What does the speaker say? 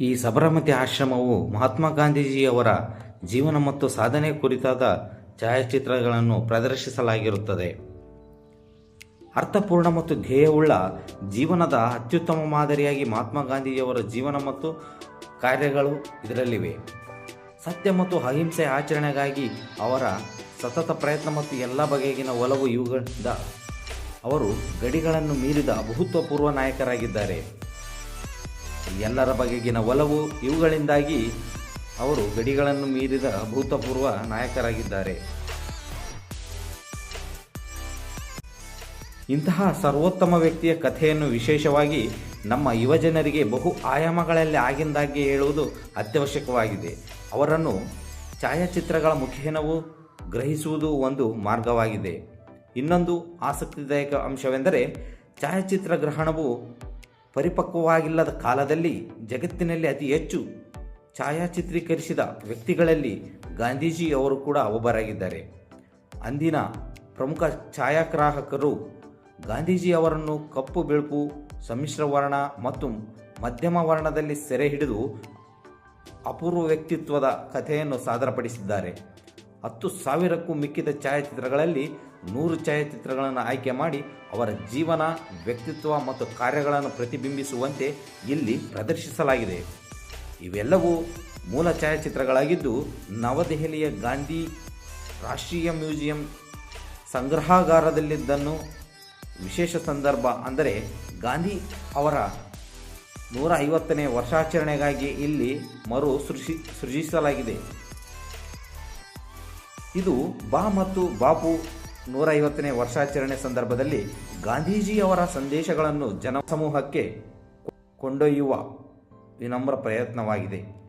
ಈ ಸಬರಮತಿ ಆಶ್ರಮವು ಮಹಾತ್ಮ ಗಾಂಧೀಜಿಯವರ ಜೀವನ ಮತ್ತು ಸಾಧನೆ ಕುರಿತಾದ ಛಾಯಾಚಿತ್ರಗಳನ್ನು ಪ್ರದರ್ಶಿಸಲಾಗಿರುತ್ತದೆ. ಅರ್ಥಪೂರ್ಣ ಮತ್ತು ಧ್ಯೇಯವುಳ್ಳ ಜೀವನದ ಅತ್ಯುತ್ತಮ ಮಾದರಿಯಾಗಿ ಮಹಾತ್ಮ ಗಾಂಧೀಜಿಯವರ ಜೀವನ ಮತ್ತು ಕಾರ್ಯಗಳು ಇದರಲ್ಲಿವೆ. ಸತ್ಯ ಮತ್ತು ಅಹಿಂಸೆ ಆಚರಣೆಗಾಗಿ ಅವರ ಸತತ ಪ್ರಯತ್ನ ಮತ್ತು ಎಲ್ಲ ಬಗೆಗಿನ ಒಲವು ಇವುಗಳಿಂದ ಅವರು ಗಡಿಗಳನ್ನು ಮೀರಿದ ಅಭೂತಪೂರ್ವ ನಾಯಕರಾಗಿದ್ದಾರೆ. ಎಲ್ಲರ ಬಗೆಗಿನ ಒಲವು ಇವುಗಳಿಂದಾಗಿ ಅವರು ಗಡಿಗಳನ್ನು ಮೀರಿದ ಅಭೂತಪೂರ್ವ ನಾಯಕರಾಗಿದ್ದಾರೆ. ಇಂತಹ ಸರ್ವೋತ್ತಮ ವ್ಯಕ್ತಿಯ ಕಥೆಯನ್ನು ವಿಶೇಷವಾಗಿ ನಮ್ಮ ಯುವಜನರಿಗೆ ಬಹು ಆಯಾಮಗಳಲ್ಲಿ ಆಗಿಂದಾಗ್ಗೆ ಹೇಳುವುದು ಅತ್ಯವಶ್ಯಕವಾಗಿದೆ. ಅವರನ್ನು ಛಾಯಾಚಿತ್ರಗಳ ಮುಖೇನವೂ ಗ್ರಹಿಸುವುದು ಒಂದು ಮಾರ್ಗವಾಗಿದೆ. ಇನ್ನೊಂದು ಆಸಕ್ತಿದಾಯಕ ಅಂಶವೆಂದರೆ ಛಾಯಾಚಿತ್ರ ಗ್ರಹಣವು ಪರಿಪಕ್ವವಾಗಿಲ್ಲದ ಕಾಲದಲ್ಲಿ ಜಗತ್ತಿನಲ್ಲಿ ಅತಿ ಹೆಚ್ಚು ಛಾಯಾಚಿತ್ರೀಕರಿಸಿದ ವ್ಯಕ್ತಿಗಳಲ್ಲಿ ಗಾಂಧೀಜಿ ಅವರು ಕೂಡ ಒಬ್ಬರಾಗಿದ್ದಾರೆ. ಅಂದಿನ ಪ್ರಮುಖ ಛಾಯಾಗ್ರಾಹಕರು ಗಾಂಧೀಜಿ ಅವರನ್ನು ಕಪ್ಪು ಬೆಳಕು ಸಮ್ಮಿಶ್ರ ವರ್ಣ ಮತ್ತು ಮಧ್ಯಮ ವರ್ಣದಲ್ಲಿ ಸೆರೆ ಹಿಡಿದು ಅಪೂರ್ವ ವ್ಯಕ್ತಿತ್ವದ ಕಥೆಯನ್ನು ಸಾದರಪಡಿಸಿದ್ದಾರೆ. ಹತ್ತು ಸಾವಿರಕ್ಕೂ ಮಿಕ್ಕಿದ ಛಾಯಾಚಿತ್ರಗಳಲ್ಲಿ ನೂರು ಛಾಯಾಚಿತ್ರಗಳನ್ನು ಆಯ್ಕೆ ಮಾಡಿ ಅವರ ಜೀವನ, ವ್ಯಕ್ತಿತ್ವ ಮತ್ತು ಕಾರ್ಯಗಳನ್ನು ಪ್ರತಿಬಿಂಬಿಸುವಂತೆ ಇಲ್ಲಿ ಪ್ರದರ್ಶಿಸಲಾಗಿದೆ. ಇವೆಲ್ಲವೂ ಮೂಲ ಛಾಯಾಚಿತ್ರಗಳಾಗಿದ್ದು ನವದೆಹಲಿಯ ಗಾಂಧಿ ರಾಷ್ಟ್ರೀಯ ಮ್ಯೂಸಿಯಂ ಸಂಗ್ರಹಾಗಾರದಲ್ಲಿದ್ದನ್ನು ವಿಶೇಷ ಸಂದರ್ಭ ಅಂದರೆ ಗಾಂಧಿ ಅವರ ನೂರ ಐವತ್ತನೇ ವರ್ಷಾಚರಣೆಗಾಗಿ ಇಲ್ಲಿ ಮರು ಸೃಷ್ಟಿ ಸೃಜಿಸಲಾಗಿದೆ. ಇದು ಬಾ ಮತ್ತು ಬಾಪು ನೂರ ಐವತ್ತನೇ ವರ್ಷಾಚರಣೆ ಸಂದರ್ಭದಲ್ಲಿ ಗಾಂಧೀಜಿಯವರ ಸಂದೇಶಗಳನ್ನು ಜನಸಮೂಹಕ್ಕೆ ಕೊಂಡೊಯ್ಯುವ ವಿನಮ್ರ ಪ್ರಯತ್ನವಾಗಿದೆ.